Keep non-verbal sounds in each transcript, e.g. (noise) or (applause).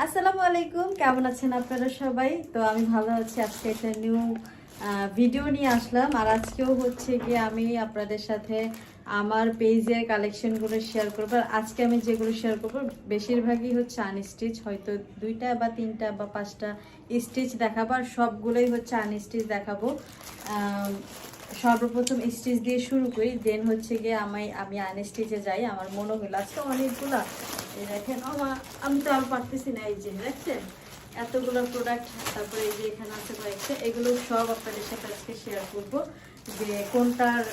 আসসালামু আলাইকুম, কেমন আছেন আপনারা সবাই? তো আমি ভালো আছি, আজকে একটা নিউ ভিডিও নিয়ে আসলাম। আর আজকেও হচ্ছে গিয়ে আমি আপনাদের সাথে আমার পেজের কালেকশনগুলো শেয়ার করব। আর আজকে আমি যেগুলো শেয়ার করব, বেশিরভাগই হচ্ছে আনস্টিচ হয়তো দুইটা বা তিনটা বা পাঁচটা স্টিচ দেখাবো, আর সবগুলোই হচ্ছে আনস্টিচ দেখাবো। সর্বপ্রথম স্টিচ দিয়ে শুরু করি দেন হচ্ছে গিয়ে আমি আমি আনস্টিচে যাই, আমার মনে হলো আজকে অনেকগুলো, এই দেখেন আমার আমি তো আর পারতেছি না এই যে, দেখছেন? এতগুলো প্রোডাক্ট তারপরে এই যে এখানে আছে কয়েকটা, এগুলো সব আপনাদের সাথে আজকে শেয়ার করব। যে কোনটার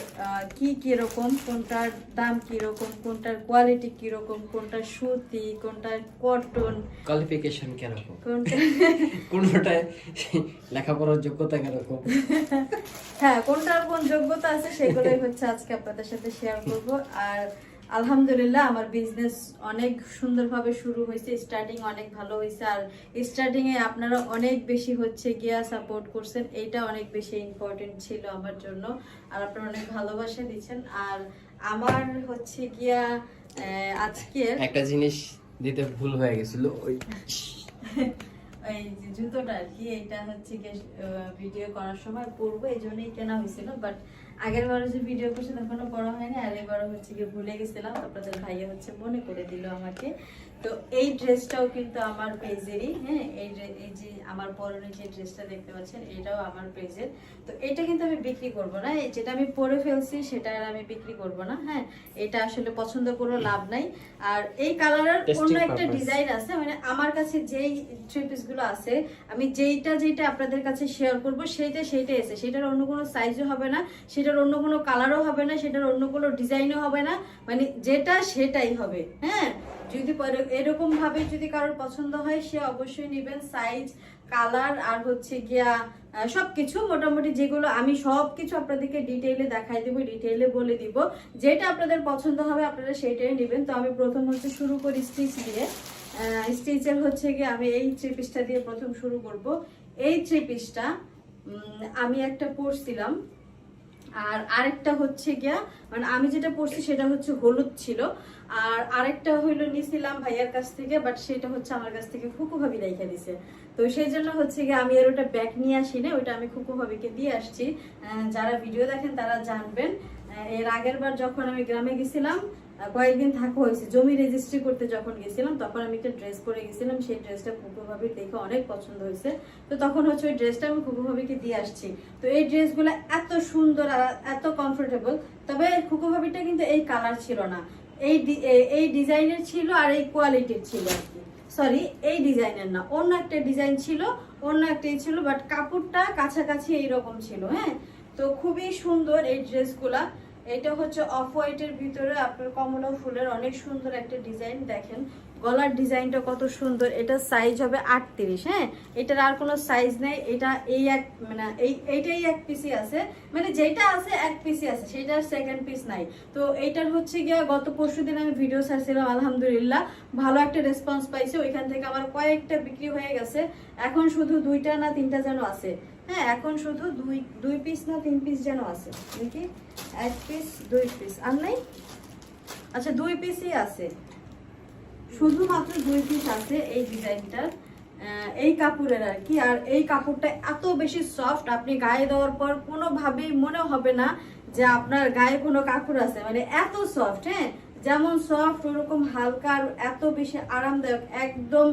কি কীরকম কোনটার দাম কীরকম কোনটার কোয়ালিটি কীরকম কোনটার সুতি কোনটার কটন কোয়ালিফিকেশন কীরকম? কোনটা? (laughs) কোনটায় লেখাপড়ার যোগ্যতা কীরকম? হ্যাঁ কোনটার কোন যোগ্যতা আছে সেগুলোই হচ্ছে আজকে আপনাদের সাথে শেয়ার করব। আর আলহামদুলিল্লাহ আমার বিজনেস অনেক সুন্দরভাবে শুরু হয়েছে স্টার্টিং অনেক ভালো হয়েছে আর স্টার্টিং এ আপনারা অনেক বেশি হচ্ছে গিয়া সাপোর্ট করছেন এইটা অনেক বেশি ইম্পর্টেন্ট ছিল আমার জন্য আর আপনারা অনেক ভালোবাসা দিচ্ছেন আর আমার হচ্ছে গিয়া আহ, আজকের একটা জিনিস দিতে ভুল হয়ে গেছিল ওই (laughs) এই যে জুতোটা আর কি এটা হচ্ছে ভিডিও করার সময় পরবো এই জন্যই কেনা হয়েছিল বাট আগের বারও যে ভিডিও করছে তখনও করা হয়নি। আর এবারও হচ্ছে গিয়ে ভুলে গেছিলাম। আপনাদের ভাইয়া হচ্ছে মনে করে দিল আমাকে। তো এই ড্রেসটাও কিন্তু আমার পেজেরই হ্যাঁ এই এই যে আমার পরনে যে ড্রেসটা দেখতে পাচ্ছেন এটাও আমার পেজের। তো এটা কিন্তু আমি বিক্রি করব না এই যেটা আমি পরে ফেলছি সেটা আর আমি বিক্রি করব না হ্যাঁ এটা আসলে পছন্দ করে লাভ নাই। আর এই কালারের অন্য একটা ডিজাইন আছে মানে আমার কাছে যেই থ্রি পিসগুলো আছে আমি যেইটা যেইটা আপনাদের কাছে শেয়ার করব সেইটা সেইটাই আছে। সেটার অন্য কোনো সাইজও হবে না সেটার অন্য কোনো কালারও হবে না সেটার অন্য কোনো ডিজাইনও হবে না মানে যেটা সেটাই হবে হ্যাঁ। যদি এরকম ভাবে যদি কারোর পছন্দ হয়, সে অবশ্যই নেবেন সাইজ কালার আর হচ্ছে গিয়া সবকিছু। মোটামুটি যেগুলো আমি সবকিছু আপনাদেরকে ডিটেইলে দেখাই দেবো ডিটেইলে বলে দিব। যেটা আপনাদের পছন্দ হবে, আপনারা সেটাই নেবেন। তো আমি প্রথম হচ্ছে শুরু করি স্টিচ দিয়ে। স্টিচের হচ্ছে গিয়ে আমি এই থ্রি পিসটা দিয়ে প্রথম শুরু করব। এই থ্রি পিসটা আমি একটা পরছিলাম আর আরেকটা হচ্ছে গিয়া মানে আমি যেটা পরছি সেটা হচ্ছে হলুদ ছিল। আর আরেকটা হইল নিছিলাম ভাইয়ার কাছ থেকে বাট সেটা হচ্ছে আমার কাছ থেকে খুকু ভাবি রেখে দিছে তো সেই জন্য হচ্ছে গিয়ে আমি আর ওটা ব্যাগ নিয়ে আসি না ওটা আমি খুকু ভাবিকে দিয়ে আসছি। যারা ভিডিও দেখেন তারা জানবেন। এর আগের বার যখন আমি গ্রামে গেছিলাম কয়েকদিন থাকা হয়েছে। জমি রেজিস্ট্রি করতে যখন গেছিলাম, তখন আমি একটা ড্রেস পরে গেছিলাম। সেই ড্রেসটা খুকু ভাবির দেখে অনেক পছন্দ হয়েছে। তো তখন হচ্ছে ওই ড্রেসটা আমি খুকু ভাবিকে দিয়ে আসছি। তো এই ড্রেসগুলো এত সুন্দর আর এত কমফোর্টেবল তবে খুকু ভাবিটা কিন্তু এই কালার ছিল না। এই এই ডিজাইনের ছিল আর এই কোয়ালিটির ছিল আর কি। সরি এই ডিজাইনের না, অন্য একটা ডিজাইন ছিল, অন্য একটাই ছিল বাট কাপড়টা কাছাকাছি এইরকম ছিল হ্যাঁ? তো খুবই সুন্দর এই ড্রেসগুলা। এটা হচ্ছে অফ হোয়াইটের ভিতরে আপনার কমলা ফুলের অনেক সুন্দর একটা ডিজাইন দেখেন। গলার ডিজাইনটা কত সুন্দর, এটা সাইজ হবে আটত্রিশ হ্যাঁ? এটার আর কোনো সাইজ নেই, এটা এই এক মানে এই, এইটাই এক পিসি আছে। মানে যেটা আছে এক পিসি আছে, সেটার সেকেন্ড পিস নাই। তো এইটার হচ্ছে গিয়ে গত পরশু দিন আমি ভিডিও ছাড়ছিলাম, আলহামদুলিল্লাহ, ভালো একটা রেসপন্স পাইছে। ওইখান থেকে আমার কয়েকটা বিক্রি হয়ে গেছে। এখন শুধু দুইটা না তিনটা যেন আছে হ্যাঁ? এখন শুধু দুই দুই পিস না তিন পিস যেন আছে। দেখি, এক পিস দুই পিস আর নাই? আচ্ছা দুই পিসই আছে। শুধুমাত্র দুই পিস আছে এই ডিজাইনটার। এই কাপড়ের আর কি। আর এই কাপড়টা এত বেশি সফট আপনি গায়ে দেওয়ার পর কোনোভাবেই মনে হবে না যে আপনার গায়ে কোনো কাপড় আছে। মানে এত সফট হ্যাঁ? যেমন সফট ওরকম হালকা আর এত বেশি আরামদায়ক, একদম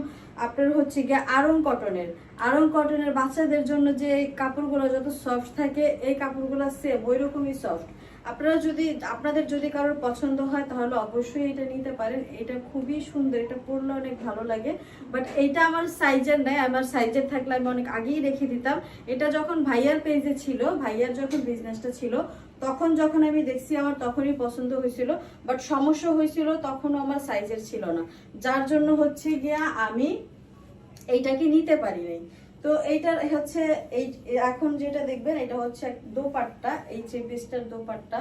আপনার হচ্ছে গিয়ে আরং কটনের আরং কটনের বাচ্চাদের জন্য যে এই কাপড়গুলো যত সফট থাকে, এই কাপড়গুলো সেম ওই রকমই সফট আপনারা যদি, আপনাদের যদি কারোর পছন্দ হয়, তাহলে অবশ্যই এটা নিতে পারেন। এটা খুবই সুন্দর, এটা পরলে অনেক ভালো লাগে। বাট এইটা আমার সাইজের নাই, আমার সাইজের থাকলে আমি অনেক আগেই রেখে দিতাম। এটা যখন ভাইয়ার পেজে ছিল, ভাইয়ার যখন বিজনেসটা ছিল, তখন যখন আমি দেখছি আমার তখনই পছন্দ হয়েছিল। বাট সমস্যা হয়েছিল, তখনও আমার সাইজের ছিল না। যার জন্য হচ্ছে গিয়া আমি এইটাকে নিতে পারি নাই। তো এইটার হচ্ছে এই, এখন যেটা দেখবেন, এটা হচ্ছে দোপাট্টা, এই থ্রি পিসটার দোপাট্টা।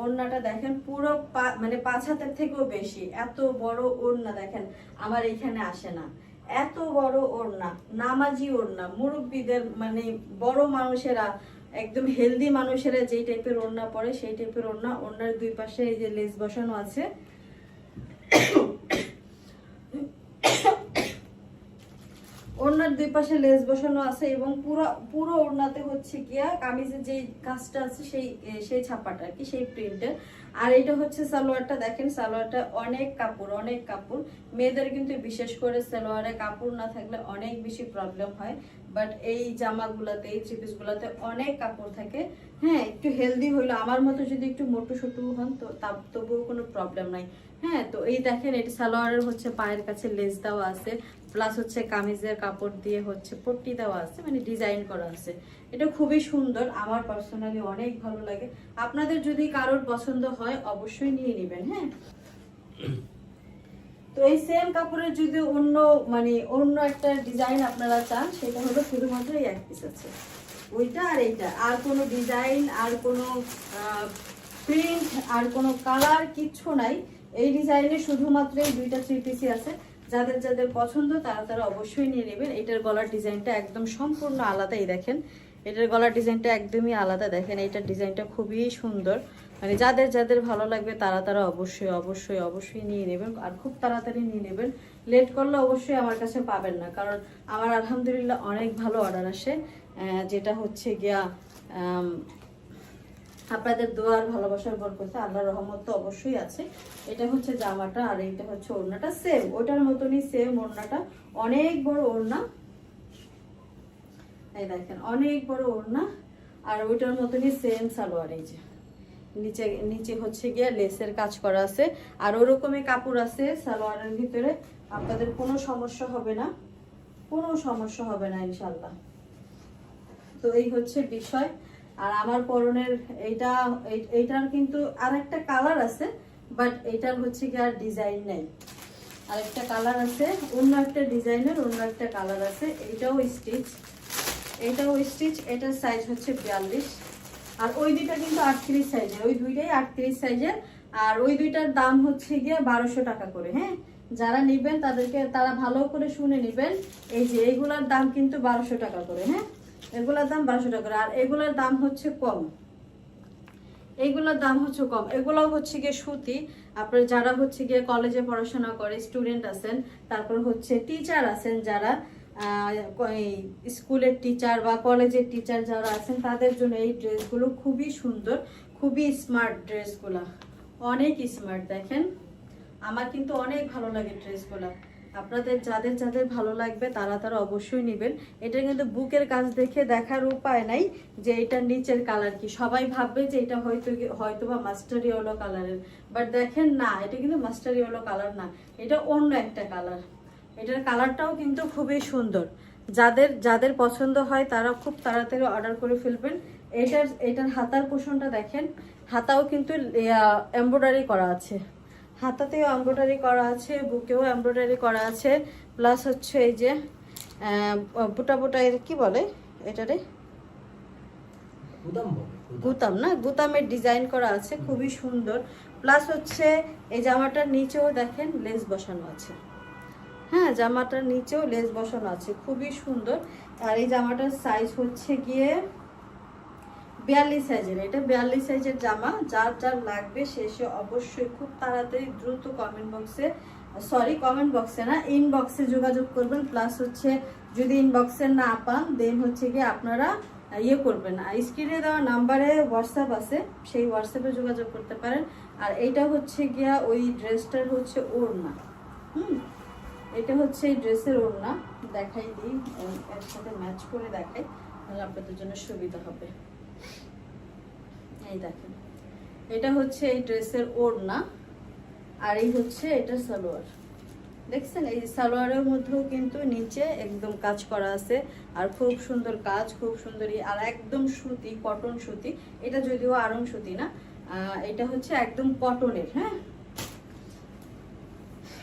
ওড়নাটা দেখেন পুরো মানে পাঁচ হাতের থেকেও বেশি। এত বড় ওড়না দেখেন, আমার এখানে আসে না। এত বড় ওড়না, নামাজি ওড়না। মুরব্বীদের মানে বড় মানুষেরা, একদম হেলদি মানুষেরা যেই টাইপের ওড়না পরে, সেই টাইপের ওড়না। ওড়নার দুই পাশে এই যে লেস বসানো আছে। ওড়নার দুই পাশে লেস বসানো আছে এবং পুরো পুরো ওড়নাতে হচ্ছে গিয়া কামিজের যে কাজটা আছে সেই সেই ছাপাটা আর কি, সেই প্রিন্টের আর এটা হচ্ছে সালোয়ারটা, দেখেন সালোয়ারটা অনেক কাপড় অনেক কাপড়। মেয়েদের কিন্তু বিশেষ করে সালোয়ারে কাপড় না থাকলে অনেক বেশি প্রবলেম হয়। বাট এই জামাগুলোতে, এই থ্রিপিসগুলোতে অনেক কাপড় থাকে। হ্যাঁ একটু হেলদি হইল। আমার মতো যদি একটু মোটু সোটু হন তো তা- তবুও কোনো প্রবলেম নাই। হ্যাঁ তো এই দেখেন, এটা সালোয়ারের হচ্ছে পায়ের কাছে লেস দেওয়া আছে। প্লাস হচ্ছে কামিজের কাপড় দিয়ে হচ্ছে পট্টি দেওয়া আছে মানে ডিজাইন করা আছে। এটা খুবই সুন্দর, আমার পার্সোনালি অনেক ভালো লাগে। আপনাদের যদি কারোর পছন্দ হয়, অবশ্যই নিয়ে নেবেন হ্যাঁ? তো এই সেম কাপড়ের যদি অন্য মানে অন্য একটা ডিজাইন আপনারা চান, সেটা হলো শুধুমাত্র এই এক পিস আছে। ওইটা আর এইটা, আর কোনো ডিজাইন আর কোনো প্রিন্ট আর কোনো কালার কিচ্ছু নাই। এই ডিজাইনে শুধুমাত্র এই দুইটা থ্রি পিসই আছে। যাদের যাদের পছন্দ, তারা তারা অবশ্যই নিয়ে নেবেন। এটার গলার ডিজাইনটা একদম সম্পূর্ণ আলাদাই দেখেন। এটার গলার ডিজাইনটা একদমই আলাদা, দেখেন, এটার ডিজাইনটা খুবই সুন্দর। মানে যাদের যাদের ভালো লাগবে, তারা তারা অবশ্যই অবশ্যই অবশ্যই নিয়ে নেবেন। আর খুব তাড়াতাড়ি নিয়ে নেবেন। লেট করলে অবশ্যই আমার কাছে পাবেন না, কারণ আমার আলহামদুলিল্লাহ অনেক ভালো অর্ডার আসে। যেটা হচ্ছে গিয়া আপনাদের দোয়ার ভালোবাসার বরকতে আল্লাহর রহমত তো অবশ্যই আছে। এটা হচ্ছে জামাটা আর এইটা হচ্ছে ওড়নাটা। সেম ওটার মতনই সেম ওড়নাটা। অনেক বড় ওড়না। এই দেখেন, অনেক বড় ওড়না। আর ওইটার মতনই সেম সালোয়ার এই যে। নিচে নিচে হচ্ছে গিয়ে লেসের কাজ করা আছে। আর ওরকমই কাপড় আছে সালোয়ারের ভিতরে। আপনাদের কোনো সমস্যা হবে না। কোনো সমস্যা হবে না ইনশাল্লাহ তো এই হচ্ছে বিষয়। আর আমার পরনের এইটা এইটার কিন্তু আর একটা কালার আছে বাট এইটার হচ্ছে কি আর ডিজাইন নেই। আরেকটা কালার আছে, অন্য একটা ডিজাইনের অন্য একটা কালার আছে, এইটাও স্টিচ এটাও স্টিচ এটার সাইজ হচ্ছে বিয়াল্লিশ। আর ওই দুইটা কিন্তু আটত্রিশ সাইজের ওই দুইটাই আটত্রিশ সাইজের আর ওই দুইটার দাম হচ্ছে গিয়ে বারোশো টাকা করে হ্যাঁ? যারা নেবেন তাদেরকে, তারা ভালো করে শুনে নেবেন, এই যে এইগুলার দাম কিন্তু বারোশো টাকা করে হ্যাঁ? এগুলার দাম বারোশো টাকা আর এগুলোর দাম হচ্ছে কম। এইগুলোর দাম হচ্ছে কম। এগুলো হচ্ছে গিয়ে সুতি। আপনার যারা হচ্ছে গিয়ে কলেজে পড়াশোনা করে স্টুডেন্ট আছেন, তারপর হচ্ছে টিচার আছেন যারা স্কুলের টিচার বা কলেজের টিচার যারা আছেন, তাদের জন্য এই ড্রেসগুলো খুবই সুন্দর, খুবই স্মার্ট ড্রেসগুলো। অনেক স্মার্ট দেখেন। আমার কিন্তু অনেক ভালো লাগে ড্রেসগুলো। আপনাদের যাদের যাদের ভালো লাগবে তারা তারা অবশ্যই নেবেন। এটা কিন্তু বুকের কাজ দেখে দেখার উপায় নাই যে এটা নিচের কালার কি। সবাই ভাববে যে এটা হয়তো হয়তো বা মাস্টার ইয়েলো কালারের। বাট দেখেন না, এটা কিন্তু মাস্টার ইয়েলো কালার না, এটা অন্য একটা কালার। এটার কালারটাও কিন্তু খুবই সুন্দর। যাদের যাদের পছন্দ হয় তারা খুব তাড়াতাড়ি অর্ডার করে ফেলবেন। এটার এটার হাতার পোষণটা দেখেন, হাতাও কিন্তু এমব্রয়ডারি করা আছে। হাতাতেও এমব্রয়ডারি করা আছে বুকেও এমব্রয়ডারি করা আছে। প্লাস হচ্ছে এই যে বুটা বুটা এর কি বলে এটারে গুতাম না? গুতামের ডিজাইন করা আছে খুবই সুন্দর। প্লাস হচ্ছে এই জামাটার নিচেও দেখেন লেস বসানো আছে। হ্যাঁ জামাটার নিচেও লেস বসানো আছে খুবই সুন্দর। আর এই জামাটার সাইজ হচ্ছে গিয়ে বিয়াল্লিশ সাইজের, এটা বিয়াল্লিশ সাইজের জামা, যার যার লাগবে সে অবশ্যই খুব তাড়াতাড়ি দ্রুত কমেন্ট বক্সে সরি কমেন্ট বক্সে না ইনবক্সে যোগাযোগ করবেন প্লাস হচ্ছে যদি ইনবক্সে না পান দেন হচ্ছে গিয়ে আপনারা ইয়ে করবেন। আর স্ক্রিনে দেওয়া নাম্বারে হোয়াটসঅ্যাপ আছে, সেই হোয়াটসঅ্যাপে যোগাযোগ করতে পারেন। আর এইটা হচ্ছে গিয়া ওই ড্রেসটার হচ্ছে ওড়না, হুম? এটা হচ্ছে এই ড্রেসের ওড়না, দেখাই দিই, এর এর সাথে ম্যাচ করে দেখাই, তাহলে আপনাদের জন্য সুবিধা হবে। এই দেখেন। এটা হচ্ছে এই ড্রেসের ওড়না, আর এই হচ্ছে এটা সালোয়ার। দেখছেন? এই সালোয়ারের মধ্যেও কিন্তু নিচে একদম কাজ করা আছে, আর খুব সুন্দর কাজ, খুব সুন্দর ই- আর একদম সুতি, কটন সুতি। এটা যদিও আরং সুতি না এটা হচ্ছে একদম কটনের হ্যাঁ?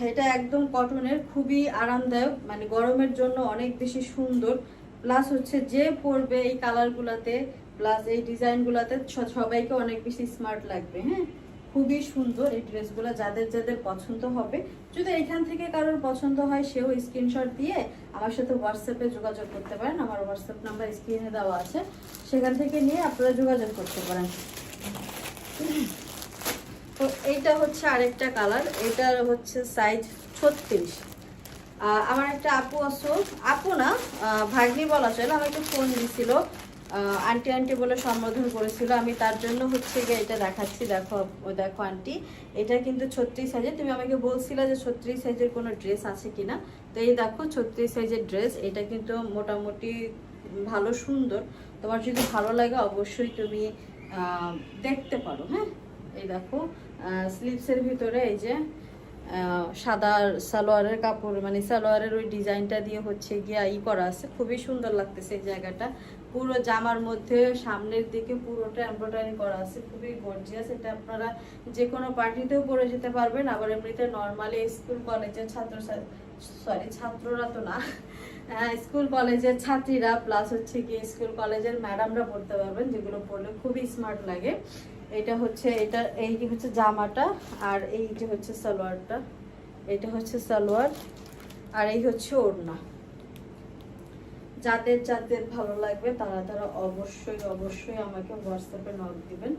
এটা একদম কটনের, খুবই আরামদায়ক মানে গরমের জন্য অনেক বেশি সুন্দর। প্লাস হচ্ছে যে পরবে এই কালারগুলাতে প্লাস এই ডিজাইনগুলোতে সবাইকে অনেক বেশি স্মার্ট লাগবে হ্যাঁ? খুবই সুন্দর এই ড্রেসগুলো যাদের যাদের পছন্দ হবে। যদি এখান থেকে কারোর পছন্দ হয় সেও স্ক্রিনশট দিয়ে আমার সাথে হোয়াটসঅ্যাপে যোগাযোগ করতে পারেন। আমার হোয়াটসঅ্যাপ নাম্বার স্ক্রিনে দেওয়া আছে। সেখান থেকে নিয়ে আপনারা যোগাযোগ করতে পারেন। তো এইটা হচ্ছে আরেকটা কালার এটার হচ্ছে সাইজ ছত্রিশ। আমার একটা আপু আছো আপু না ভাগ্নি বলা চলে আমাকে ফোন আহ, আন্টি আন্টি বলে সম্বোধন করেছিল। আমি তার জন্য হচ্ছে গিয়ে এটা দেখাচ্ছি। দেখো দেখো, আন্টি, এটা কিন্তু ছত্রিশ সাইজের। তুমি আমাকে বলছিলে যে ছত্রিশ সাইজের কোনো ড্রেস আছে কিনা? তো এই দেখো, ছত্রিশ সাইজের ড্রেস। এটা কিন্তু মোটামুটি ভালো সুন্দর। তোমার যদি ভালো লাগে, অবশ্যই তুমি দেখতে পারো হ্যাঁ? এই দেখো স্লিপসের ভিতরে এই যে সাদা সালোয়ারের কাপড় মানে সালোয়ারের ওই ডিজাইনটা দিয়ে হচ্ছে গিয়া ই করা আছে। খুবই সুন্দর লাগতেছে এই জায়গাটা। পুরো জামার মধ্যে সামনের দিকে পুরোটা এমব্রয়ডারি করা আছে। খুবই গর্জিয়াস এটা আপনারা যে কোনো পার্টিতেও পরে যেতে পারবেন। আবার এমনিতে নর্মালি স্কুল কলেজের ছাত্র সরি ছাত্ররা তো না। স্কুল কলেজের ছাত্রীরা প্লাস হচ্ছে কি স্কুল কলেজের ম্যাডামরা পড়তে পারবেন, যেগুলো পড়লে খুবই স্মার্ট লাগে। এটা হচ্ছে, এটা এই যে হচ্ছে জামাটা আর এই যে হচ্ছে সালোয়ারটা। এটা হচ্ছে সালোয়ার আর এই হচ্ছে ওড়না। যাদের যাদের ভালো লাগবে তারা তারা অবশ্যই অবশ্যই আমাকে হোয়াটসঅ্যাপে নক দিবেন।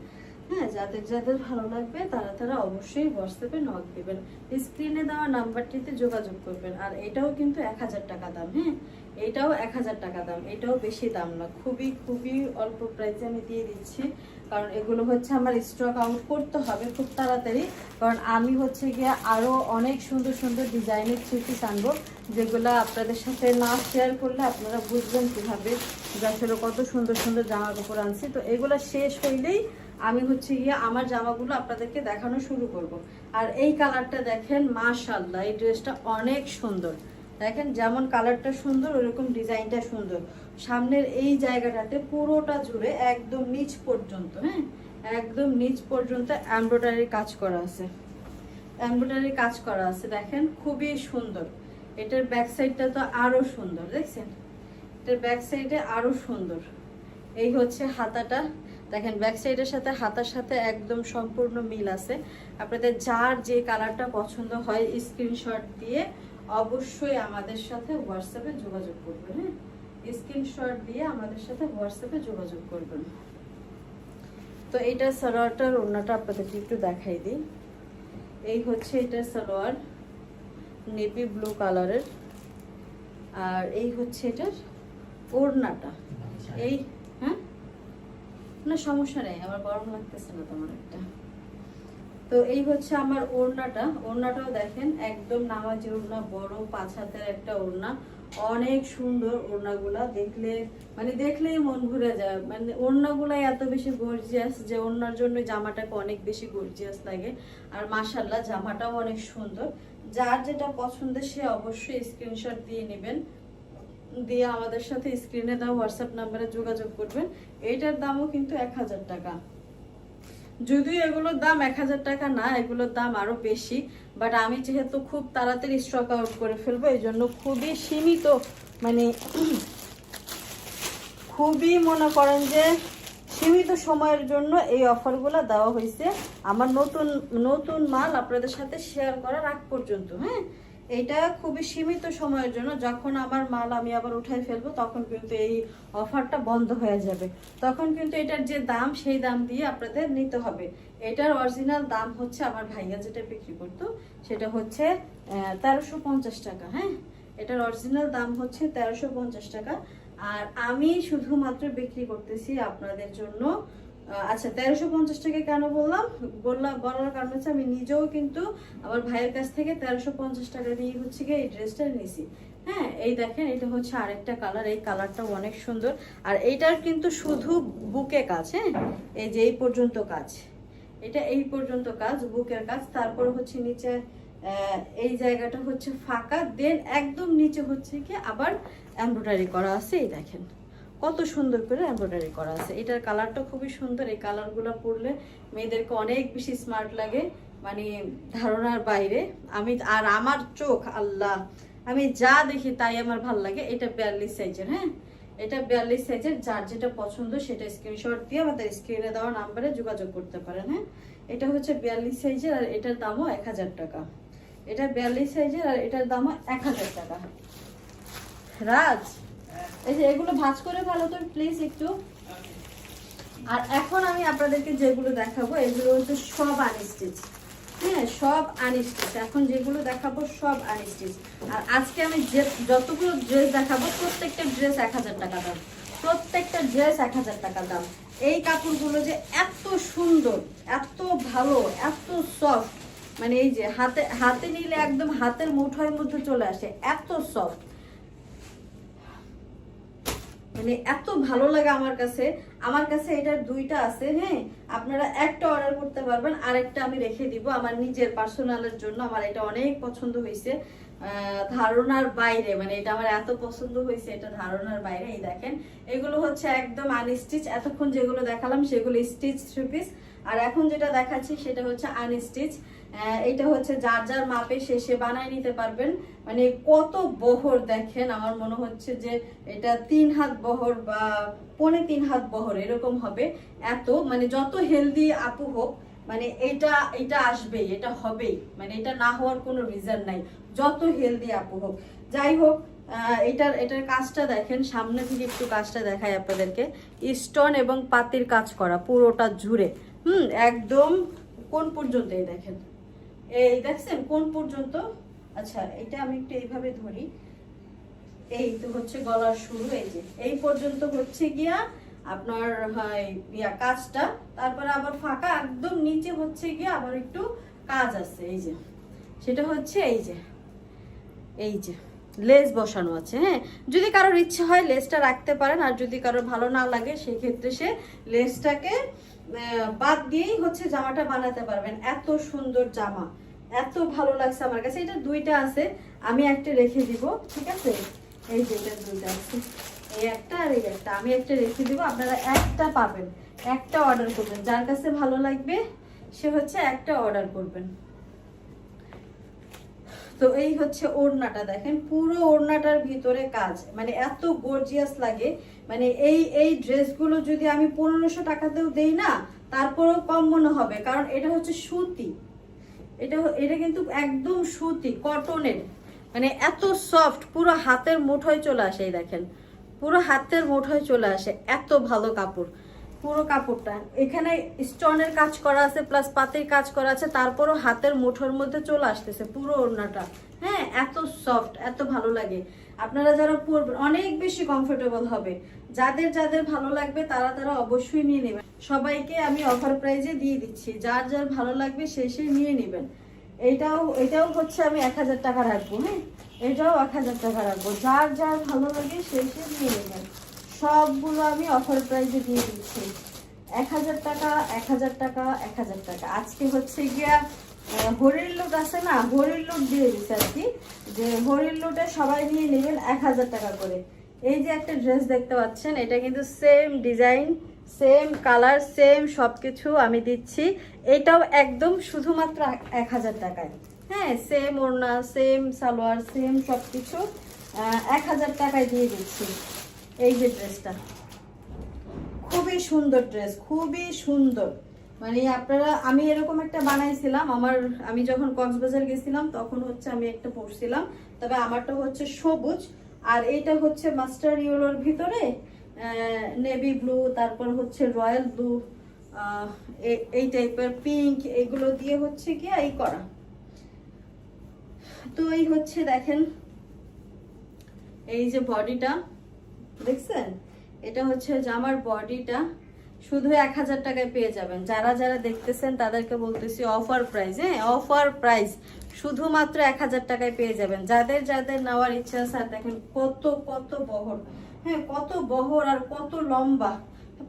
হ্যাঁ যাদের যাদের ভালো লাগবে তারা তারা অবশ্যই হোয়াটসঅ্যাপে নক দিবেন। স্ক্রিনে দেওয়া নাম্বারটিতে যোগাযোগ করবেন। আর এটাও কিন্তু এক হাজার টাকা দাম হ্যাঁ? এটাও এক হাজার টাকা দাম। এটাও বেশি দাম না। খুবই খুবই অল্প প্রাইসে আমি দিয়ে দিচ্ছি। কারণ এগুলো হচ্ছে আমার স্টক আউট করতে হবে খুব তাড়াতাড়ি। কারণ আমি হচ্ছে গিয়ে আরও অনেক সুন্দর সুন্দর ডিজাইনের থ্রি পিস আনব, যেগুলো আপনাদের সাথে না শেয়ার করলে আপনারা বুঝবেন কীভাবে যে আসলে কত সুন্দর সুন্দর জামা কাপড় আনছি। তো এগুলো শেষ হইলেই আমি হচ্ছে গিয়ে আমার জামাগুলো আপনাদেরকে দেখানো শুরু করব। আর এই কালারটা দেখেন মাশাল্লাহ এই ড্রেসটা অনেক সুন্দর। দেখেন যেমন কালারটা সুন্দর, ওরকম ডিজাইনটা সুন্দর। সামনের এই জায়গাটাতে পুরোটা জুড়ে একদম নিচ পর্যন্ত হ্যাঁ? একদম নিচ পর্যন্ত এমব্রয়ডারি কাজ করা আছে। এমব্রয়ডারি কাজ করা আছে, দেখেন? খুবই সুন্দর। এটার ব্যাক সাইডটা তো আরও সুন্দর, দেখছেন? এটার ব্যাক সাইডে আরও সুন্দর। এই হচ্ছে হাতাটা। দেখেন ব্যাক সাইডের সাথে হাতার সাথে একদম সম্পূর্ণ মিল আছে। আপনাদের যার যে কালারটা পছন্দ হয় স্ক্রিনশট দিয়ে অবশ্যই আমাদের সাথে হোয়াটসঅ্যাপে যোগাযোগ করবেন হ্যাঁ? স্ক্রিনশট দিয়ে আমাদের সাথে হোয়াটসঅ্যাপে যোগাযোগ করবেন। তো এইটা সালোয়ারটার ওড়নাটা আপনাদেরকে একটু দেখাই দিই। এই হচ্ছে এটা সালোয়ার নেভি ব্লু কালারের। আর এই হচ্ছে এটার ওড়নাটা। এই হ্যাঁ? না সমস্যা নেই আমার গরম লাগতেছে না তোমার একটা। তো এই হচ্ছে আমার ওড়নাটা। ওড়নাটাও দেখেন, একদম নামাজি ওড়না, বড় পাঁচ হাতের একটা ওড়না। অনেক সুন্দর ওড়নাগুলা, দেখলে মানে দেখলেই মন ঘুরে যায়। মানে ওড়নাগুলাই এত বেশি গর্জিয়াস যে ওড়নার জন্য জামাটাকে অনেক বেশি গর্জিয়াস লাগে। আর মাসাল্লাহ জামাটাও অনেক সুন্দর। যার যেটা পছন্দ সে অবশ্যই স্ক্রিনশট দিয়ে নেবেন। দিয়ে আমাদের সাথে স্ক্রিনে দেওয়া হোয়াটসঅ্যাপ নাম্বারে যোগাযোগ করবেন। এইটার দামও কিন্তু এক হাজার টাকা। যদিও এগুলোর দাম এক হাজার টাকা না, এগুলোর দাম আরও বেশি বাট আমি যেহেতু খুব তাড়াতাড়ি স্টক আউট করে ফেলব, এই জন্য খুবই সীমিত মানে (clears throat) খুবই মনে করেন যে সীমিত সময়ের জন্য এই অফারগুলো দেওয়া হয়েছে আমার নতুন নতুন মাল আপনাদের সাথে শেয়ার করার আগ পর্যন্ত হ্যাঁ? এটা খুবই সীমিত সময়ের জন্য যখন আমার মাল আমি আবার উঠাই ফেলব, তখন কিন্তু এই অফারটা বন্ধ হয়ে যাবে। তখন কিন্তু এটার যে দাম, সেই দাম দিয়ে আপনাদের নিতে হবে। এটার অরিজিনাল দাম হচ্ছে আমার ভাইয়া যেটা বিক্রি করতো, সেটা হচ্ছে তেরোশো টাকা হ্যাঁ? এটার অরিজিনাল দাম হচ্ছে তেরোশো টাকা। আর আমি শুধুমাত্র বিক্রি করতেছি আপনাদের জন্য আচ্ছা তেরোশো পঞ্চাশ টাকা কেন বললাম? বললাম বলার কারণ হচ্ছে আমি নিজেও কিন্তু আমার ভাইয়ের কাছ থেকে তেরোশো পঞ্চাশ টাকা দিয়ে হচ্ছে গিয়ে এই ড্রেসটা নিয়েছি হ্যাঁ এই দেখেন, এটা হচ্ছে আরেকটা কালার, এই কালারটাও অনেক সুন্দর। আর এইটার কিন্তু শুধু বুকে কাজ হ্যাঁ? এই যে এই পর্যন্ত কাজ। এটা এই পর্যন্ত কাজ, বুকের কাজ। তারপর হচ্ছে নিচে এই জায়গাটা হচ্ছে ফাঁকা। দেন একদম নিচে হচ্ছে কি আবার এমব্রয়ডারি করা আছে, এই দেখেন। কত সুন্দর করে এমব্রয়ডারি করা আছে। এটার কালারটা খুবই সুন্দর। এই কালারগুলো পরলে মেয়েদেরকে অনেক বেশি স্মার্ট লাগে। মানে ধারণার বাইরে। আমি আর আমার চোখ, আল্লাহ। আমি যা দেখি তাই আমার ভালো লাগে। এটা বিয়াল্লিশ সাইজের হ্যাঁ? এটা বিয়াল্লিশ সাইজের যার যেটা পছন্দ সেটা স্ক্রিনশট দিয়ে আমাদের স্ক্রিনে দেওয়া নাম্বারে যোগাযোগ করতে পারেন হ্যাঁ? এটা হচ্ছে বিয়াল্লিশ সাইজের আর এটার দামও এক হাজার টাকা। এটা বিয়াল্লিশ সাইজের আর এটার দামও এক হাজার টাকা। রাজ! এই যে এগুলো ভাজ করে ভালো তো প্লিজ একটু। আর এখন আমি আপনাদেরকে যেগুলো দেখাবো, এগুলো হচ্ছে সব আনস্টিচ হ্যাঁ সব আনস্টিচ এখন যেগুলো দেখাবো, সব আনস্টিচ আর আজকে আমি যে যতগুলো ড্রেস দেখাবো, প্রত্যেকটা ড্রেস এক হাজার টাকা দাম। প্রত্যেকটা ড্রেস এক হাজার টাকা দাম। এই কাপড়গুলো যে এত সুন্দর, এত ভালো, এত সফট মানে এই যে হাতে হাতে নিলে একদম হাতের মুঠোয় মধ্যে চলে আসে, এত সফট মানে এত ভালো লাগে আমার কাছে। আমার কাছে এটার দুইটা আছে হ্যাঁ? আপনারা একটা অর্ডার করতে পারবেন, আরেকটা আমি রেখে দিব আমার নিজের পার্সোনালের জন্য। আমার এটা অনেক পছন্দ হয়েছে। ধারণার বাইরে মানে এটা আমার এত পছন্দ হয়েছে, এটা ধারণার বাইরে, এই দেখেন। এগুলো হচ্ছে একদম আনস্টিচ এতক্ষণ যেগুলো দেখালাম সেগুলো স্টিচ থ্রি পিস আর এখন যেটা দেখাচ্ছি সেটা হচ্ছে আনস্টিচ এটা হচ্ছে যার যার মাপে শেষে বানায় নিতে পারবেন। মানে কত বহর দেখেন, আমার মনে হচ্ছে যে এটা তিন হাত বহর বা পনে তিন হাত বহর, এরকম হবে। এত মানে যত হেলদি আপু হোক মানে এটা এটা আসবেই, এটা হবেই। মানে এটা না হওয়ার কোনো রিজন নাই। যত হেলদি আপু হোক। যাই হোক এটার এটার কাজটা দেখেন, সামনে থেকে একটু কাজটা দেখায় আপনাদেরকে। স্টোন এবং পাতির কাজ করা, পুরোটা জুড়ে হুম, একদম কোন পর্যন্ত এই দেখেন। এই দেখছেন, কোন পর্যন্ত? আচ্ছা এটা আমি একটু এইভাবে ধরি। এই তো হচ্ছে গলার শুরু, এই যে। এই পর্যন্ত হচ্ছে গিয়া আপনার ইয়া কাজটা, তারপরে আবার ফাঁকা, একদম নিচে হচ্ছে গিয়া আবার একটু কাজ আছে, এই যে। সেটা হচ্ছে এই যে এই যে, লেস বসানো আছে হ্যাঁ? যদি কারোর ইচ্ছে হয় লেসটা রাখতে পারেন, আর যদি কারোর ভালো না লাগে সেই ক্ষেত্রে সে লেসটাকে বাদ দিয়েই হচ্ছে জামাটা বানাতে পারবেন। এত সুন্দর জামা। এত ভালো লাগছে আমার কাছে। এটা দুইটা আছে, আমি একটা রেখে দিব, ঠিক আছে? এই যে এটা দুইটা আছে। এই একটা আর এই একটা। আমি একটা রেখে দিব, আপনারা একটা পাবেন। একটা অর্ডার করবেন। যার কাছে ভালো লাগবে, সে হচ্ছে একটা অর্ডার করবেন। তো এই হচ্ছে ওড়নাটা, দেখেন। পুরো ওড়নাটার ভিতরে কাজ। মানে এত গর্জিয়াস লাগে। মানে এই এই ড্রেসগুলো যদি আমি পনেরোশো টাকাতেও দেই না, তারপরেও কম মনে হবে। কারণ এটা হচ্ছে সুতি। এটা এটা কিন্তু একদম সুতি কটনের মানে এত সফট পুরো হাতের মুঠোয় চলে আসে এই দেখেন। পুরো হাতের মুঠোয় চলে আসে, এত ভালো কাপড়, পুরো কাপড়টা। এখানে স্টোনের কাজ করা আছে প্লাস পাতির কাজ করা আছে, তারপরও হাতের মুঠোর মধ্যে চলে আসতেছে পুরো ওড়নাটা। হ্যাঁ এত সফট এত ভালো লাগে। আপনারা যারা পরবেন অনেক বেশি কমফোর্টেবল হবে। যাদের যাদের ভালো লাগবে, তারা তারা অবশ্যই নিয়ে নেবেন। সবাইকে আমি অফার প্রাইজে দিয়ে দিচ্ছি। যার যার ভালো লাগবে, সে সে নিয়ে নেবেন। এইটাও, এটাও হচ্ছে আমি এক হাজার টাকা রাখব হ্যাঁ? এটাও এক হাজার টাকা রাখব। যার যার ভালো লাগে সেই সে নিয়ে নেবেন। সবগুলো আমি অফার প্রাইজে দিয়ে দিচ্ছি। এক হাজার টাকা, এক হাজার টাকা, এক হাজার টাকা। আজকে হচ্ছে গিয়া হরির লোট আছে না হরির লোট দিয়ে দিচ্ছে আর কি, যে হরির লোটে সবাই নিয়ে নেবেন এক হাজার টাকা করে। এই যে একটা ড্রেস দেখতে পাচ্ছেন, এটা কিন্তু same design same colour same সবকিছু আমি দিচ্ছি। এটাও একদম শুধুমাত্র এক হাজার টাকায়। হ্যাঁ সেম ওড়না সেম সালোয়ার সেম সবকিছু এক হাজার টাকায় দিয়ে দিচ্ছি এই যে ড্রেসটা। খুবই সুন্দর ড্রেস, খুবই সুন্দর। মানে আপনারা, আমি এরকম একটা বানাইছিলাম, আমার, আমি যখন কক্সবাজার গেছিলাম, তখন হচ্ছে আমি একটা পরছিলাম, তবে আমারটা হচ্ছে সবুজ, আর এইটা হচ্ছে মাস্টার ইয়েলোর ভিতরে নেভি ব্লু, তারপর হচ্ছে রয়্যাল ব্লু এই টাইপের পিঙ্ক, এগুলো দিয়ে হচ্ছে কি এই করা। তো এই হচ্ছে দেখেন, এই যে বডিটা, দেখছেন? এটা হচ্ছে জামার বডিটা শুধু এক হাজার টাকায় পেয়ে যাবেন। যারা যারা দেখতেছেন, তাদেরকে বলতেছি অফার প্রাইস হ্যাঁ? অফার প্রাইস শুধুমাত্র এক হাজার টাকায় পেয়ে যাবেন। যাদের যাদের নেওয়ার ইচ্ছা আছে দেখেন কত কত বহর হ্যাঁ? কত বহর আর কত লম্বা।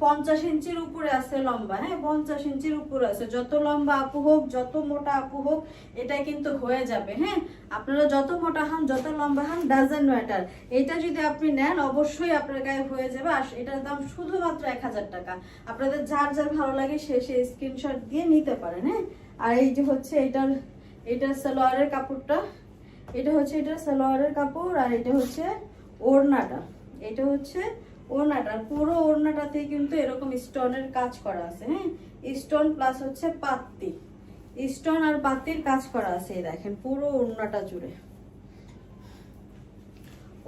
পঞ্চাশ ইঞ্চির উপরে আছে লম্বা হ্যাঁ? পঞ্চাশ ইঞ্চির উপরে আছে। যত লম্বা আপু হোক, যত মোটা আপু হোক, এটা কিন্তু হয়ে যাবে হ্যাঁ? আপনারা যত মোটা হন, যত লম্বা হন ডাজেন্ট ম্যাটার এটা যদি আপনি নেন, অবশ্যই আপনার গায়ে হয়ে যাবে। আর এটার দাম শুধুমাত্র এক হাজার টাকা। আপনাদের যার যার ভালো লাগে, সে সে স্ক্রিনশট দিয়ে নিতে পারেন হ্যাঁ? আর এই যে হচ্ছে এটার এটার সালোয়ারের কাপড়টা, এটা হচ্ছে এটার সালোয়ারের কাপড়, আর এটা হচ্ছে ওড়নাটা। এটা হচ্ছে ওড়নাটা, পুরো ওড়নাটাতেই কিন্তু এরকম স্টোনের কাজ করা আছে হ্যাঁ? স্টোন প্লাস হচ্ছে পাত্তি স্টোন আর পাত্তির কাজ করা আছে, এই দেখেন, পুরো ওড়নাটা জুড়ে।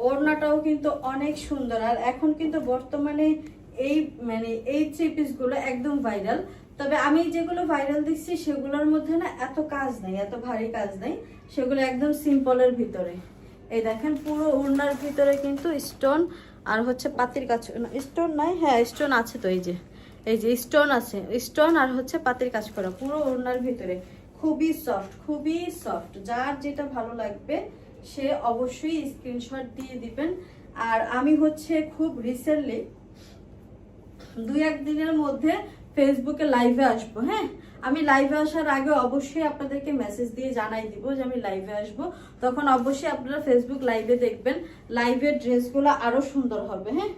ওড়নাটাও কিন্তু অনেক সুন্দর, আর এখন কিন্তু বর্তমানে এই মানে এই থ্রি পিসগুলো একদম ভাইরাল তবে আমি যেগুলো ভাইরাল দেখছি, সেগুলোর মধ্যে না এত কাজ নেই, এত ভারী কাজ নেই, সেগুলো একদম সিম্পলের ভিতরে। এই দেখেন, পুরো ওড়নার ভিতরে কিন্তু স্টোন আর হচ্ছে পাতির কাজ স্টোন নাই হ্যাঁ স্টোন আছে তো, এই যে এই যে স্টোন আছে স্টোন আর হচ্ছে পাতির কাজ করা, পুরো ওড়নার ভিতরে, খুবই সফট খুবই সফট যার যেটা ভালো লাগবে, সে অবশ্যই স্ক্রিনশট দিয়ে দিবেন। আর আমি হচ্ছে খুব রিসেন্টলি দুই এক দিনের মধ্যে ফেসবুকে লাইভে আসব হ্যাঁ? আমি লাইভে আসার আগে অবশ্যই আপনাদেরকে মেসেজ দিয়ে জানাই দিব যে আমি লাইভে আসব। তখন অবশ্যই আপনারা ফেসবুক লাইভে দেখবেন। লাইভের ড্রেসগুলো আরও সুন্দর হবে হ্যাঁ?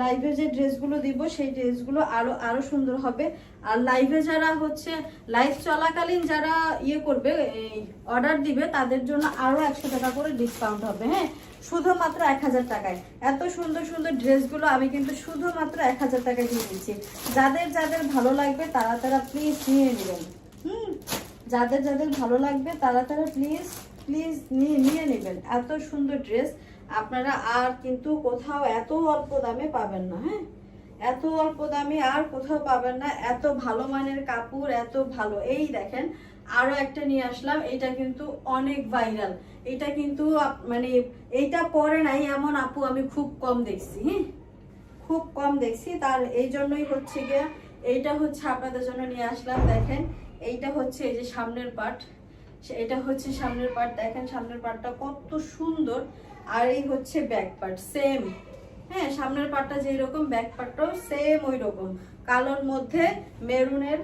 লাইভে যে ড্রেসগুলো দিব, সেই ড্রেসগুলো আরও আরও সুন্দর হবে। আর লাইভে যারা হচ্ছে লাইভ চলাকালীন যারা ইয়ে করবে অর্ডার দিবে, তাদের জন্য আরও একশো টাকা করে ডিসকাউন্ট হবে হ্যাঁ? শুধুমাত্র এক হাজার টাকায়। এত সুন্দর সুন্দর ড্রেসগুলো আমি কিন্তু শুধুমাত্র এক হাজার টাকায় দিয়ে দিচ্ছি। যাদের যাদের ভালো লাগবে, তারা তারা প্লিজ নিয়ে নেবেন। হুম? যাদের যাদের ভালো লাগবে, তারা তারা প্লিজ প্লিজ নিয়ে নিয়ে নেবেন। এত সুন্দর ড্রেস। আপনারা আর কিন্তু কোথাও এত অল্প দামে পাবেন না হ্যাঁ? এত অল্প দামে আর কোথাও পাবেন না, এত ভালো মানের কাপড়, এত ভালো। এই দেখেন, আরও একটা নিয়ে আসলাম, এটা কিন্তু অনেক ভাইরাল এটা কিন্তু মানে এইটা পরে নাই এমন আপু আমি খুব কম দেখছি হ্যাঁ? খুব কম দেখছি, তার এই জন্যই হচ্ছে গিয়ে এইটা হচ্ছে আপনাদের জন্য নিয়ে আসলাম, দেখেন। এইটা হচ্ছে এই যে সামনের পার্ট এটা হচ্ছে সামনের পার্ট দেখেন সামনের পার্টটা কত সুন্দর। আর এই হচ্ছে ব্যাক পার্ট সেম হ্যাঁ সামনের পার্টটা যেই রকম ব্যাক পার্টটাও সেম ওই রকম কালোর মধ্যে মেরুনের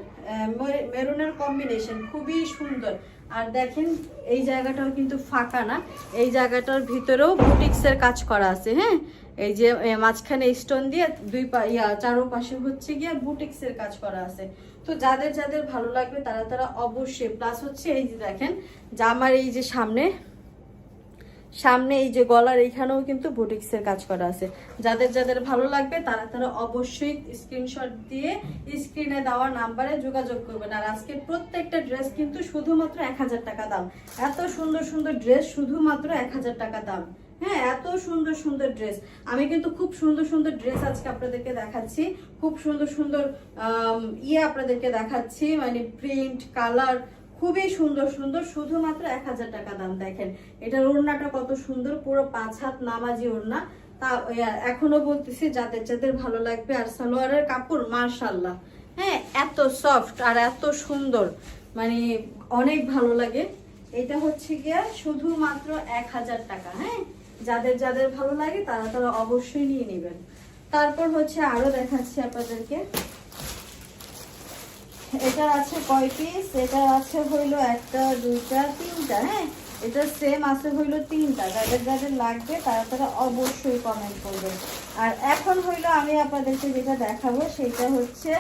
মেরুনের কম্বিনেশন খুবই সুন্দর। আর দেখেন, এই জায়গাটাও কিন্তু ফাঁকা না। এই জায়গাটার ভিতরেও বুটিক্সের কাজ করা আছে হ্যাঁ? এই যে মাঝখানে স্টোন দিয়ে দুই পা, ইয়া, চারোপাশে হচ্ছে গিয়ে বুটিক্সের কাজ করা আছে। তো যাদের যাদের ভালো লাগবে, তারা তারা অবশ্যই। প্লাস হচ্ছে এই যে দেখেন, জামার এই যে সামনে সামনে এই যে গলার এইখানেও কিন্তু বুটিক্সের কাজ করা আছে। যাদের যাদের ভালো লাগবে, তারা তারা অবশ্যই স্ক্রিনশট দিয়ে স্ক্রিনে দেওয়া নাম্বারে যোগাযোগ করবেন। আর আজকে প্রত্যেকটা ড্রেস কিন্তু শুধুমাত্র এক হাজার টাকা দাম। এত সুন্দর সুন্দর ড্রেস শুধুমাত্র এক হাজার টাকা দাম। হ্যাঁ এত সুন্দর সুন্দর ড্রেস আমি কিন্তু খুব সুন্দর সুন্দর ড্রেস আজকে আপনাদেরকে দেখাচ্ছি। খুব সুন্দর সুন্দর ইয়ে আপনাদেরকে দেখাচ্ছি। মানে প্রিন্ট কালার খুবই সুন্দর সুন্দর, শুধুমাত্র এক হাজার টাকা দাম, দেখেন। এটার ওড়নাটা কত সুন্দর, পুরো পাঁচ হাত নামাজি ওড়না। তা এখনও বলতেছি, যাদের যাদের ভালো লাগবে, আর সালোয়ারের কাপড় মার্শাল্লাহ হ্যাঁ এত সফট আর এত সুন্দর। মানে অনেক ভালো লাগে। এটা হচ্ছে গিয়া শুধুমাত্র এক হাজার টাকা হ্যাঁ? যাদের যাদের ভালো লাগে, তারা তারা অবশ্যই নিয়ে নেবেন। তারপর হচ্ছে আরও দেখাচ্ছি আপনাদেরকে। এটা আছে কয় পিস এটা আছে হইল একটা, দুইটা, তিনটা হ্যাঁ? এটা সেম আছে হইল তিনটা। যাদের যাদের লাগবে তারা তারা অবশ্যই কমেন্ট করবে। আর এখন হইল আমি আপনাদেরকে যেটা দেখাবো, সেটা হচ্ছে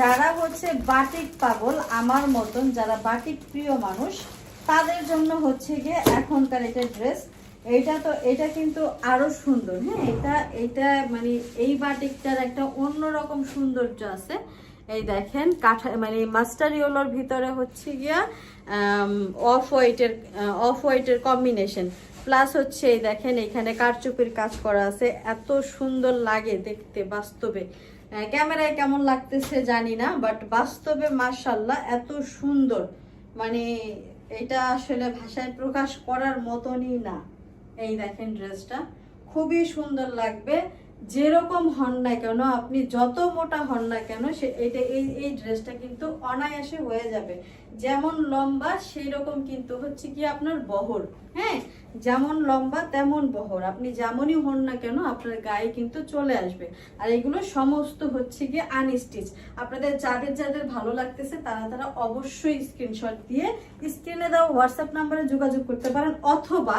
যারা হচ্ছে বাটিক পাগল, আমার মতন, যারা বাটিক প্রিয় মানুষ, তাদের জন্য হচ্ছে গিয়ে এখনকার এটা ড্রেস এটা তো, এটা কিন্তু আরও সুন্দর হ্যাঁ? এটা এটা মানে এই বাটিকটার একটা অন্যরকম সৌন্দর্য আছে। এই দেখেন, কাঠা মানে মাস্টার ইয়েলোর ভিতরে হচ্ছে গিয়া অফ হোয়াইটের অফ হোয়াইটের কম্বিনেশন প্লাস হচ্ছে এই দেখেন, এখানে কারচুপির কাজ করা আছে। এত সুন্দর লাগে দেখতে বাস্তবে। ক্যামেরায় কেমন লাগতেছে জানি না বাট বাস্তবে মার্শাল্লাহ এত সুন্দর। মানে এটা আসলে ভাষায় প্রকাশ করার মতনই না। এই দেখেন ড্রেসটা খুবই সুন্দর লাগবে। যেরকম হন না কেন, আপনি যত মোটা হন না কেন, সে এটা এই এই ড্রেসটা কিন্তু অনায়াসে হয়ে যাবে। যেমন লম্বা সেই রকম কিন্তু হচ্ছে কি আপনার বহর হ্যাঁ? যেমন লম্বা, তেমন বহর। আপনি যেমনই হন না কেন, আপনার গায়ে কিন্তু চলে আসবে। আর এগুলো সমস্ত হচ্ছে গিয়ে আনস্টিচ আপনাদের যাদের যাদের ভালো লাগতেছে, তারা তারা অবশ্যই স্ক্রিনশট দিয়ে স্ক্রিনে দেওয়া হোয়াটসঅ্যাপ নাম্বারে যোগাযোগ করতে পারেন, অথবা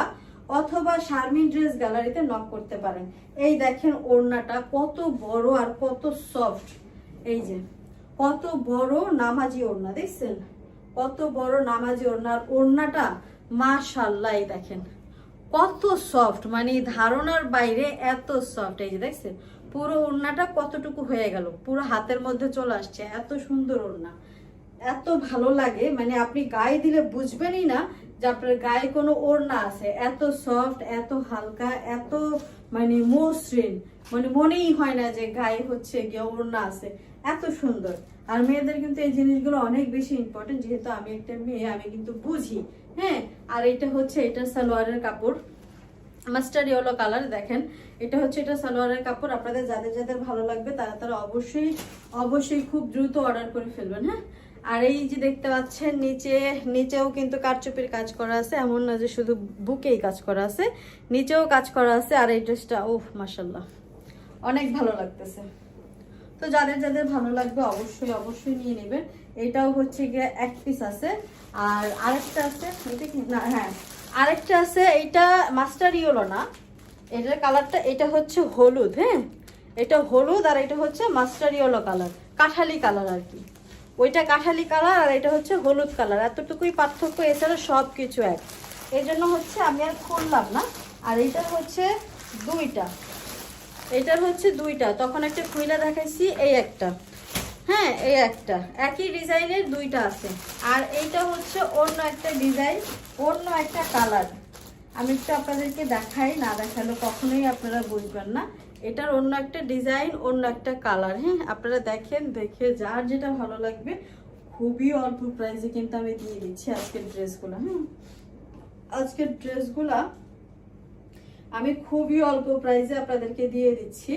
অথবা শারমিন ড্রেস গ্যালারিতে নক করতে পারেন। এই দেখেন ওড়নাটা কত বড় আর কত সফট এই যে, কত বড় নামাজি ওড়না, দেখছেন? কত বড় নামাজি ওড়না। আর ওড়নাটা মাশাল্লাহ এই দেখেন, কত সফট মানে ধারণার বাইরে এত সফট এই যে, দেখছেন? পুরো ওড়নাটা কতটুকু হয়ে গেল? পুরো হাতের মধ্যে চলে আসছে। এত সুন্দর ওড়না। এত ভালো লাগে। মানে আপনি গায়ে দিলে বুঝবেনই না যে আপনার গায়ে কোনো ওড়না আছে। এত সফট এত হালকা, এত মানে মসৃণ মানে মনেই হয় না যে গায়ে হচ্ছে গিয়ে ওড়না আছে। এত সুন্দর। আর মেয়েদের কিন্তু এই জিনিসগুলো অনেক বেশি ইম্পর্টেন্ট যেহেতু আমি একটা মেয়ে, আমি কিন্তু বুঝি। হ্যাঁ? আর এটা হচ্ছে, এটা সালোয়ারের কাপড়। মাস্টার ইয়েলো কালার, দেখেন। এটা হচ্ছে, এটা সালোয়ারের কাপড়। আপনাদের যাদের যাদের ভালো লাগবে, তারা তারা অবশ্যই অবশ্যই খুব দ্রুত অর্ডার করে ফেলবেন হ্যাঁ? আর এই যে দেখতে পাচ্ছেন, নিচে, নিচেও কিন্তু কারচুপির কাজ করা আছে, এমন না যে শুধু বুকেই কাজ করা আছে, নিচেও কাজ করা আছে, আর এই ড্রেসটা ওহ মাসাল্লাহ অনেক ভালো লাগতেছে। তো যাদের যাদের ভালো লাগবে অবশ্যই অবশ্যই নিয়ে নেবেন। এটাও হচ্ছে গিয়ে এক পিস আছে। আর আরেকটা আছে না হ্যাঁ। আরেকটা আছে, এটা মাস্টার ইয়েলো না। এটার কালারটা, এটা হচ্ছে হলুদ হ্যাঁ? এটা হলুদ আর এটা হচ্ছে মাস্টার ইয়েলো কালার, কাঠালি কালার আর কি। ওইটা কাঁঠালি কালার আর এটা হচ্ছে হলুদ কালার। এতটুকুই পার্থক্য, এছাড়া সব কিছু এক। এই জন্য হচ্ছে আমি আর খুললাম না। আর এইটা হচ্ছে দুইটা। এটার হচ্ছে দুইটা। তখন একটা খুইলা দেখাইছি, এই একটা। হ্যাঁ এই একটা। একই ডিজাইনের দুইটা আছে। আর এইটা হচ্ছে অন্য একটা ডিজাইন, অন্য একটা কালার। আমি একটু আপনাদেরকে দেখাই, না দেখালে কখনোই আপনারা বুঝবেন না। এটার অন্য একটা ডিজাইন, অন্য একটা কালার। হ্যাঁ আপনারা দেখেন, দেখে যার যেটা ভালো লাগবে, খুবই অল্প প্রাইসে কিন্তু আমি দিয়ে দিচ্ছি আজকের ড্রেসগুলো হ্যাঁ আজকের ড্রেসগুলা আমি খুবই অল্প প্রাইসে আপনাদেরকে দিয়ে দিচ্ছি।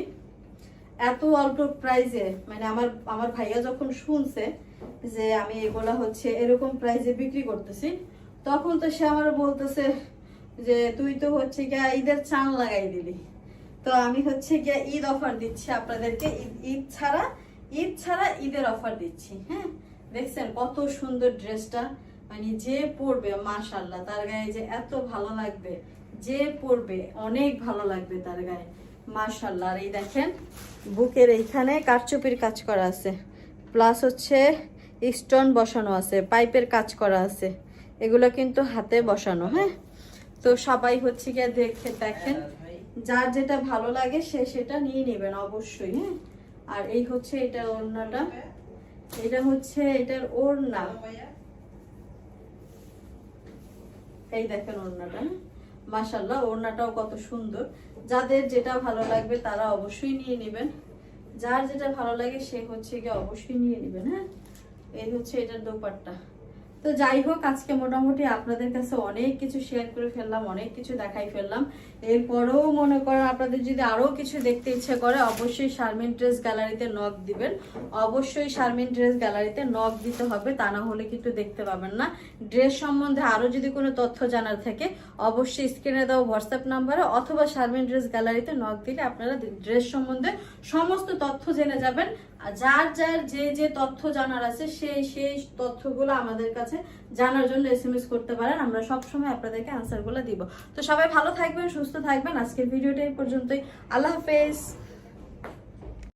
এত অল্প প্রাইসে মানে আমার আমার ভাইয়া যখন শুনছে যে আমি এগুলা হচ্ছে এরকম প্রাইসে বিক্রি করতেছি, তখন তো সে আমার বলতেছে যে, তুই তো হচ্ছে গিয়া ঈদের চান লাগাই দিলি। তো আমি হচ্ছে গিয়া ঈদ অফার দিচ্ছি আপনাদেরকে। ঈদ- ছাড়া, ঈদ ছাড়া ঈদের অফার দিচ্ছি হ্যাঁ? দেখছেন কত সুন্দর ড্রেসটা। মানে যে পরবে মাশাল্লাহ তার গায়ে যে এত ভালো লাগবে, যে পরবে, অনেক ভালো লাগবে তার গায়ে। মাশাল্লাহ আর এই দেখেন, বুকের এইখানে কারচুপির কাজ করা আছে। প্লাস হচ্ছে স্টোন বসানো আছে, পাইপের কাজ করা আছে। এগুলো কিন্তু হাতে বসানো হ্যাঁ? তো সবাই হচ্ছে গিয়ে দেখে, দেখেন। যার যেটা ভালো লাগে সে সেটা নিয়ে নেবেন অবশ্যই হ্যাঁ? আর এই হচ্ছে এটা ওড়নাটা। এটা হচ্ছে এটার ওড়না। এই দেখেন ওড়নাটা মাশাল্লাহ ওড়নাটাও কত সুন্দর। যাদের যেটা ভালো লাগবে তারা অবশ্যই নিয়ে নেবেন। যার যেটা ভালো লাগে সে হচ্ছে গিয়ে অবশ্যই নিয়ে নেবেন হ্যাঁ? এই হচ্ছে এটার দোপাট্টা। তো যাই হোক, আজকে মোটামুটি আপনাদের কাছে অনেক কিছু শেয়ার করে ফেললাম, অনেক কিছু দেখাই ফেললাম। এরপরেও মনে করেন আপনাদের যদি আরও কিছু দেখতে ইচ্ছে করে, অবশ্যই শারমিন ড্রেস গ্যালারিতে নক দিবেন। অবশ্যই শারমিন ড্রেস গ্যালারিতে নখ দিতে হবে, তা না হলে কিন্তু দেখতে পাবেন না। ড্রেস সম্বন্ধে আরও যদি কোনো তথ্য জানার থাকে, অবশ্যই স্ক্রিনে দেওয়া হোয়াটসঅ্যাপ নাম্বারে অথবা শারমিন ড্রেস গ্যালারিতে নখ দিলে আপনারা ড্রেস সম্বন্ধে সমস্ত তথ্য জেনে যাবেন। যার যার যে যে তথ্য জানার আছে সেই সেই তথ্যগুলো আমাদের কাছে জানার জন্য এস এম এস করতে পারেন। আমরা সবসময় আপনাদেরকে আনসারগুলো দিব। তো সবাই ভালো থাকবেন, সুস্থ থাকবেন। আজকের ভিডিওটা এই পর্যন্তই। আল্লাহ হাফেজ।